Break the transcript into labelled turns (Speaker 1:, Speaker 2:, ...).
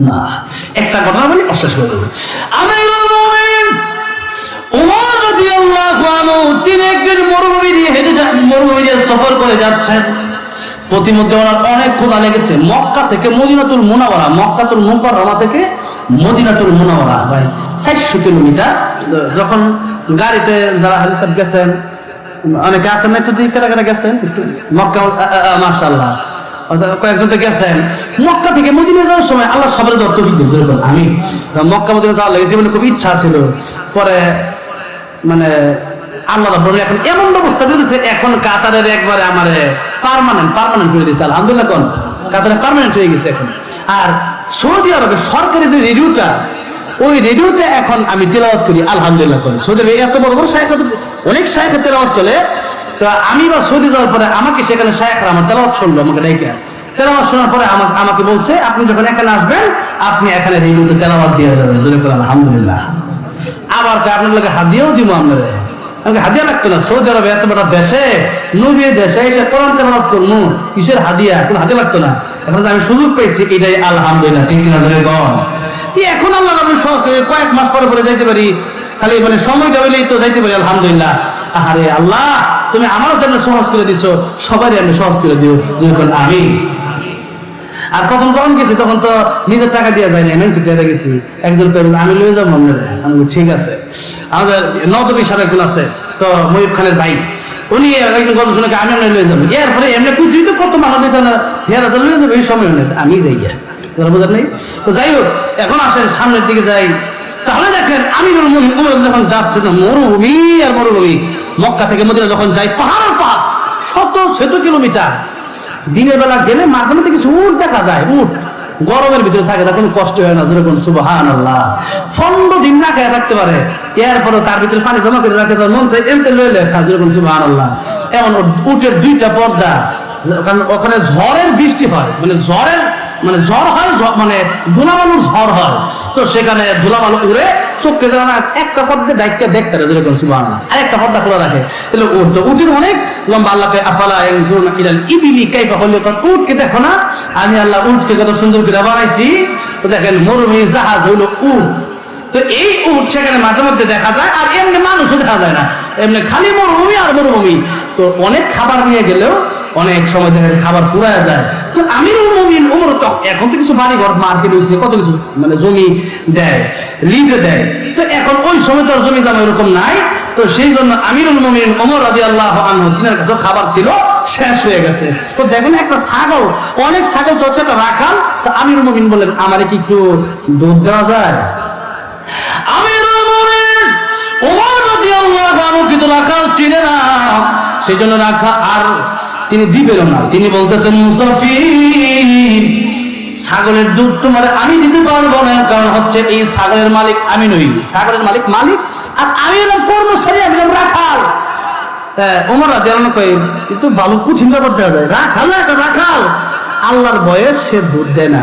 Speaker 1: না। একটা ঘটনা বলি অশ্বাস করে দেবো। দিয়ে সফর করে যাচ্ছেন। প্রতিমধ্যে অনেক লেগেছে। মক্কা থেকে থেকে ভাই কিলোমিটার। যখন গাড়িতে যারা গেছেন মাশাল্লাহ কয়েকজন তো গেছেন। মক্কা থেকে মদিনা যাওয়ার সময় আল্লাহ সবার দত্ত আমি মক্কা, মদিনা যাওয়ার লাগে জীবনে খুব ইচ্ছা ছিল। পরে মানে এমন এখন কাতারের একবারে আমারে পার্মানেন্ট আলহামদুলিল্লাহ কোন? কাতারে পার্মানেন্ট হয়ে গেছে এখন। আর সরকারি যে ওই এখন আমি করি করি সৌদি আরবে এত বড় বড় শায়েখ অনেক শায়েখে তেলাওয়াত চলে। তো আমি বা সৌদি যাওয়ার পরে আমাকে সেখানে শায়েখরা আমার তেলাওয়াত শুনলো আমাকে ডাইকা। তেলাওয়াত শোনার পরে আমাকে বলছে, আপনি যখন এখানে আসবেন, আপনি এখানে তেলাওয়াত দিয়ে যাবেন। জোরে করে আলহামদুলিল্লাহ। আবার আপনার লোকে হাদিয়াও দিব আমাকে হাদিয়া লাগতো না, সৌদি আরবে এত বড় দেশে, নবী দেশে এসে কোরআন তেলাওয়াত কিসের হাদিয়া? কোনো হাদিয়া লাগতো না? এখন আমি সুযোগ পেয়েছি, এটাই আলহামদুলিল্লাহ, ঠিক কিনা কি এখন আল্লাহ সহজ কয়েক মাস পরে পরে যাইতে পারি, খালি মানে সময় হইলেই তো যাইতে পারি, আলহামদুলিল্লাহ। আরে আল্লাহ, তুমি আমার জন্য সহজ করে দিছো, সবারই আমি সহজ করে দিও। আমি আর কখন যখন গেছি, তখন তো নিজের টাকা দিয়ে যায় না আমি টাকা গেছি। একজন তো আমি লয়ে যাব আপনার আমি ঠিক আছে। আমাদের নদবী সাহেব একজন আছে, তো ময়ূর খানের ভাই। উনি একজন গল্প শুনে আমি আপনার লয়ে যাব। এরপরে এমনি তুই তো কত মানুষ দিয়েছে না হেরা লয়ে যাব এই সময় আমি যাই বোঝার নেই? তো যাই হোক, এখন আসেন, সামনের দিকে যাই। তাহলে দেখেন আমি যখন যাচ্ছে না মরুভূমি আর মরুভূমি। মক্কা থেকে মদিনা যখন যাই পাহাড় পাহাড়, শত শত কিলোমিটার। দিনের বেলা গেলে মাঝে মধ্যে কিছু উঠ দেখা যায় উঠ গরমের ভিতরে থাকে, তখন কষ্ট হয় না, যেরকম সুবাহান আল্লাহ পনেরো দিন না খেয়ে থাকতে পারে। এরপরে তার ভিতরে পানি জমা করে রাখে মন চাই এমতে লয়ে লেখা, যেরকম সুবাহান আল্লাহ এমন উটের দুইটা পর্দা ওখানে ঝড়ের বৃষ্টি হয় মানে ঝড়ের মানে ঝড় হয় মানে ধুলাবালুর ঝড় হয়। তো সেখানে ধুলাবালু উড়ে চোখকে না একটা পর্দা দায়িত্ব দেখতে পারে, যেরকম আর একটা পর্দা খোলা রাখে। তাহলে উঠ, তো অনেক লম্বা আল্লাহকে আফালা ইবিলি খুলিকাত উটকে দেখো না, আমি আল্লাহ উঠকে কত সুন্দর করে বানাইছি। তো দেখেন মরুভূমি জাহাজ হইল উট। তো এই উট সেখানে মাঝে মধ্যে দেখা যায়, আর এমনি মানুষও দেখা যায় না। এমনি খালি মরুভূমি আর মরুভূমি তো অনেক খাবার নিয়ে গেলেও অনেক সময় দেখা যায় খাবার পুরায় যায়। তো আমিরুল মমিন উমর তো এখন তো কিছু বাড়ি ঘর মার্কেট হয়েছে কত কিছু মানে জমি দেয় লিজে দেয়। তো এখন ওই সময় তো জমি দাম এরকম নাই। তো সেই জন্য আমিরুল মুমিন ওমর রাজি আল্লাহ আনহু, তিনার কাছে খাবার ছিল, শেষ হয়ে গেছে। তো দেখুন একটা ছাগল, অনেক ছাগল তো একটা রাখাল, তো আমিরুল মমিন বললেন, আমারে কি একটু দুধ দেওয়া যায়? আমিরুল মুমিনিন ওমর কিন্তু রাখাল চিনে না। সেই জন্য রাখা আর তিনি দিবেন না। তিনি বলতেছেন ছাগলের দুধ তোমার আমি দিতে পারব না। কারণ হচ্ছে এই ছাগলের মালিক আমি নই। ছাগলের মালিক মালিক আর আমি হলাম কর্মচারী আমি রাখাল। হ্যাঁ, ওমর রাদিয়াল্লাহু কই কিন্তু ভালো কুচিন্তা করতে যায় রাখাল রাখাল। আল্লাহর বয়স সে দুধ দেয় না।